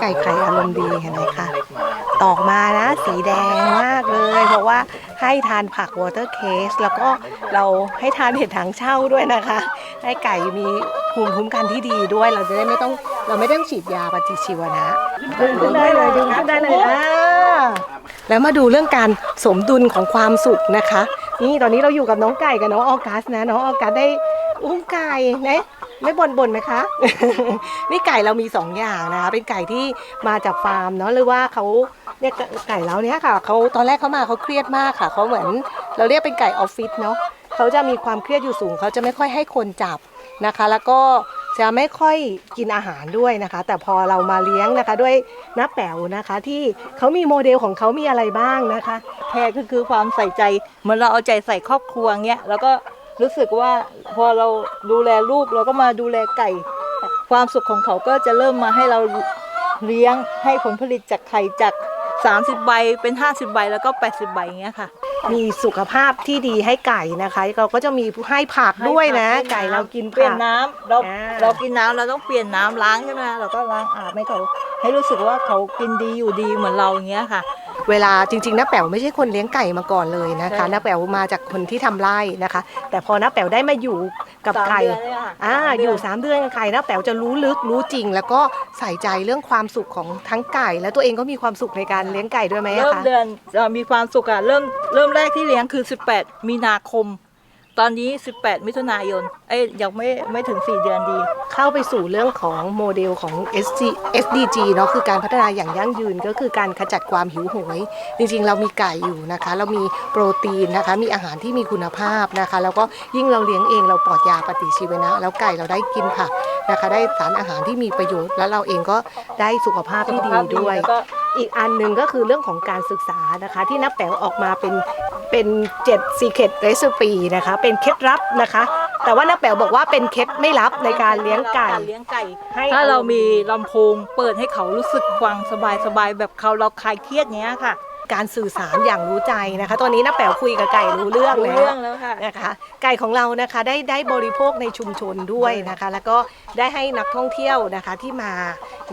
ไก่ไข่อารมณ์ดีเห็นไหมคะตอกมานะสีแดงมากเลย เพราะว่าให้ทานผักวอเตอร์เคสแล้วก็เราให้ทานเห็ดถังเช่าด้วยนะคะ ให้ไก่มีภูมิคุ้มกันที่ดีด้วยเราจะได้ไม่ต้องเราไม่ต้องฉีดยาปฏิชีวนะดึงขึ้นได้เลยดึงขึ้นได้เลยอ่าแล้วมาดูเรื่องการสมดุลของความสุขนะคะ นี่ตอนนี้เราอยู่กับน้องไก่กับน้องออกัสนะน้องออกัสได้ อุ้มไก่นะไม่บ่นบ่นๆนะคะ นี่ไก่เรามีสองอย่างนะคะ เป็นไก่ที่มาจากฟาร์มเนาะหรือว่าเขาเนี่ยไก่เราเนี้ยค่ะเขาตอนแรกเขามาเขาเครียดมากค่ะเขาเหมือน เราเรียกเป็นไก่ออฟฟิศเนาะเขาจะมีความเครียดอยู่สูงเขาจะไม่ค่อยให้คนจับนะคะ แล้วก็จะไม่ค่อยกินอาหารด้วยนะคะ แต่พอเรามาเลี้ยงนะคะด้วยน้าแป๋วนะคะ ที่เขามีโมเดลของเขามีอะไรบ้างนะคะแค่ก็คือความใส่ใจเหมือนเราเอาใจใส่ครอบครัวเงี้ยแล้วก็ รู้สึกว่าพอเราดูแลลูกเราก็มาดูแลไก่ ความสุขของเขาก็จะเริ่มมาให้เราเลี้ยงให้ผลผลิตจากไข่จาก 30 ใบเป็น 50 ใบแล้วก็ 80 ใบอย่างเงี้ยค่ะ มีสุขภาพที่ดีให้ไก่นะคะ เราก็จะมีให้ผักด้วยนะ ให้ผัไก่เรากินเปลี่ยผันก น้ำเราอ่า เรากินน้ำเราต้องเปลี่ยนน้ำล้างใช่ไหมเราก็ล้างอาบให้เขาให้รู้สึกว่าเขากินดีอยู่ดีเหมือนเราอย่างเงี้ยค่ะ เวลาจริงๆน้าแป๋วไม่ใช่คนเลี้ยงไก่มาก่อนเลยนะคะใช่น้าแป๋วมาจากคนที่ทำไร่นะคะ แต่พอน้าแป๋วได้มาอยู่กับสามไก่เดือนเนี่ยค่ะอ่าสามอเดืนยู่ 3 เดือนกับไก่น้าแป๋วจะรู้ลึกรู้จริง แล้วก็ใส่ใจเรื่องความสุขของทั้งไก่ และตัวเองก็มีความสุขในการเลี้ยงไก่ด้วยไหมอะเริ่มคะเดือนเอ่อมีความสุขอะเริ่มเริ่มแรกที่เลี้ยงคือ 18 มีนาคม ตอนนี้ 18 มิถุนายน เอ้ยยังไม่ไม่ถึง 4 เดือนดี เข้าไปสู่เรื่องของโมเดลของ SG SDG เนาะคือการพัฒนาอย่างยั่งยืนก็คือการขจัดความหิวโหย จริงๆ เรามีไก่อยู่นะคะ เรามีโปรตีนนะคะ มีอาหารที่มีคุณภาพนะคะ แล้วก็ยิ่งเราเลี้ยงเองเราปลอดยาปฏิชีวนะ แล้วไก่เราได้กินผักนะคะ ได้สารอาหารที่มีประโยชน์ แล้วเราเองก็ได้สุขภาพที่ดีด้วย อีกอันหนึ่งก็คือเรื่องของการศึกษานะคะ ที่นับแป๋วออกมาเป็นเป็น7 secret recipe นะคะ เป็นเคล็ดลับนะคะ แต่ว่านับแป๋วบอกว่าเป็นเคล็ดไม่ลับในการเลี้ยงไก่ารเลี้ยงไก่ให้ถ้าเราอารมณ์มีลำโพงเปิดให้เขารู้สึกฟังสบายสบายๆแบบเขาเราคลายเครียดเงี้ยค่ะ การสื่อสารอย่างรู้ใจนะคะ ตอนนี้นับแป๋วคุยกับไก่รู้เรื่องรู้แล้เรื่วองแล้วค่ะ นะคะ ไก่ของเรานะคะได้ได้บริโภคในชุมชนด้วยนะคะ แล้วก็ได้ให้นักท่องเที่ยวนะคะที่มา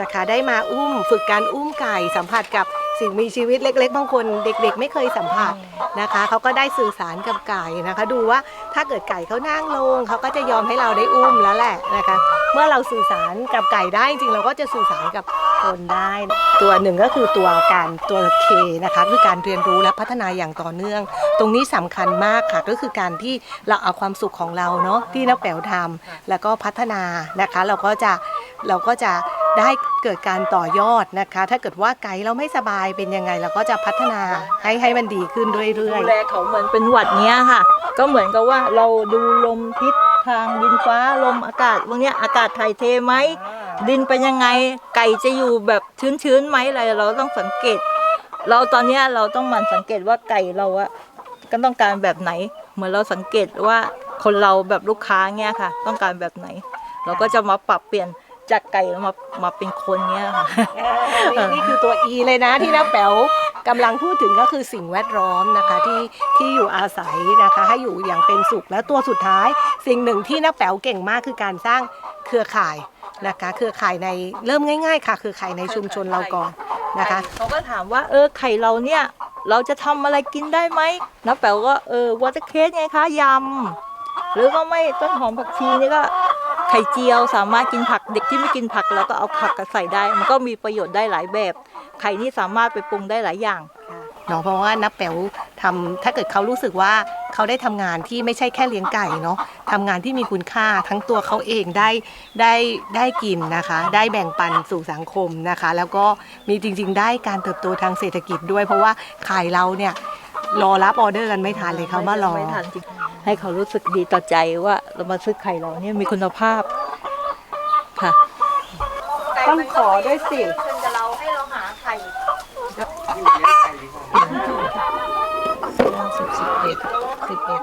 นะคะ ได้มาอุ้มฝึกการอุ้มไก่สัมผัสกับ สิ่งมีชีวิตเล็ก ๆ บางคนเด็ก ๆ ไม่เคยสัมผัสนะคะเขาก็ได้สื่อสารกับไก่นะคะ ดูว่าถ้าเกิดไก่เขานั่งลงเขาก็จะยอมให้เราได้อุ้มแล้วแหละนะคะ เมื่อเราสื่อสารกับไก่ได้จริงเราก็จะสื่อสารกับคนได้ ตัวหนึ่งก็คือตัวการตัว K นะคะคือการเรียนรู้และพัฒนาอย่างต่อเนื่อง ตรงนี้สำคัญมากค่ะก็คือการที่เราเอาความสุขของเราเนาะที่นักแป๋วทำแล้วก็พัฒนานะคะ เราก็จะเราก็จะ ได้เกิดการต่อยอดนะคะ ถ้าเกิดว่าไก่เราไม่สบายเป็นยังไงเราก็จะพัฒนาให้ให้มันดีขึ้นเรื่อยดูแลเขาเหมือนเป็นหวัดเนี้ยค่ะ ก็เหมือนกับว่าเราดูลมทิศทางดินฟ้าลมอากาศพวกเนี้ยอากาศถ่ายเทไหมดินเป็นยังไงไก่จะอยู่แบบชื้นๆไหมอะไรเราต้องสังเกต เราตอนเนี้ยเราต้องหมันสังเกตว่าไก่เราอะก็ต้องการแบบไหน เหมือนเราสังเกตว่าคนเราแบบลูกค้าเงี้ยค่ะ ต้องการแบบไหน เราก็จะมาปรับเปลี่ยน จากไก่มามาเป็นคนเงี้ยค่ะๆนี่นี่คือตัว E เลยนะที่นักแป๋วกำลังพูดถึงก็คือสิ่งแวดล้อมนะคะที่ที่อยู่อาศัยนะคะ ให้อยู่อย่างเป็นสุขและตัวสุดท้าย สิ่งหนึ่งที่นักแป๋วเก่งมากคือการสร้างเครือข่ายนะคะเครือข่ายในเริ่มง่าย ๆ ค่ะเครือข่ายในชุมชนเราก่อนนะคะเขาก็ถามว่าเออไข่เราเนี่ยเราจะทำอะไรกินได้ไหมน้าแป๋วก็เออวอเตอร์เคสไงคะยำหรือก็ไม่ต้นหอมผักชีนี่ก็ ไข่เจียวสามารถกินผักเด็กที่ไม่กินผักเราก็เอาผักกใส่ได้ มันก็มีประโยชน์ได้หลายแบบ ไข่นี่สามารถไปปรุงได้หลายอย่างเนาะเพราะว่านับแป๋วทำถ้าเกิดเขารู้สึกว่าเขาได้ทำงานที่ไม่ใช่แค่เลี้ยงไก่เนาะทำงานที่มีคุณค่าทั้งตัวเขาเองได้ได้ได้กินนะคะ ได้แบ่งปันสู่สังคมนะคะ แล้วก็มีจริง ๆ ได้การเติบโตทางเศรษฐกิจด้วย เพราะว่าขายเราเนี่ย รอรับออเดอร์กันไม่ทันเลยเขามารอ ไม่ทันจริงให้เขารู้สึกดีต่อใจว่าเรามาซื้อไข่เราเนี่ยมีคุณภาพค่ะ ต้องขอด้วยสิจะเราให้เราหาไข่สิบสิบเอ็ดสิบเอ็ด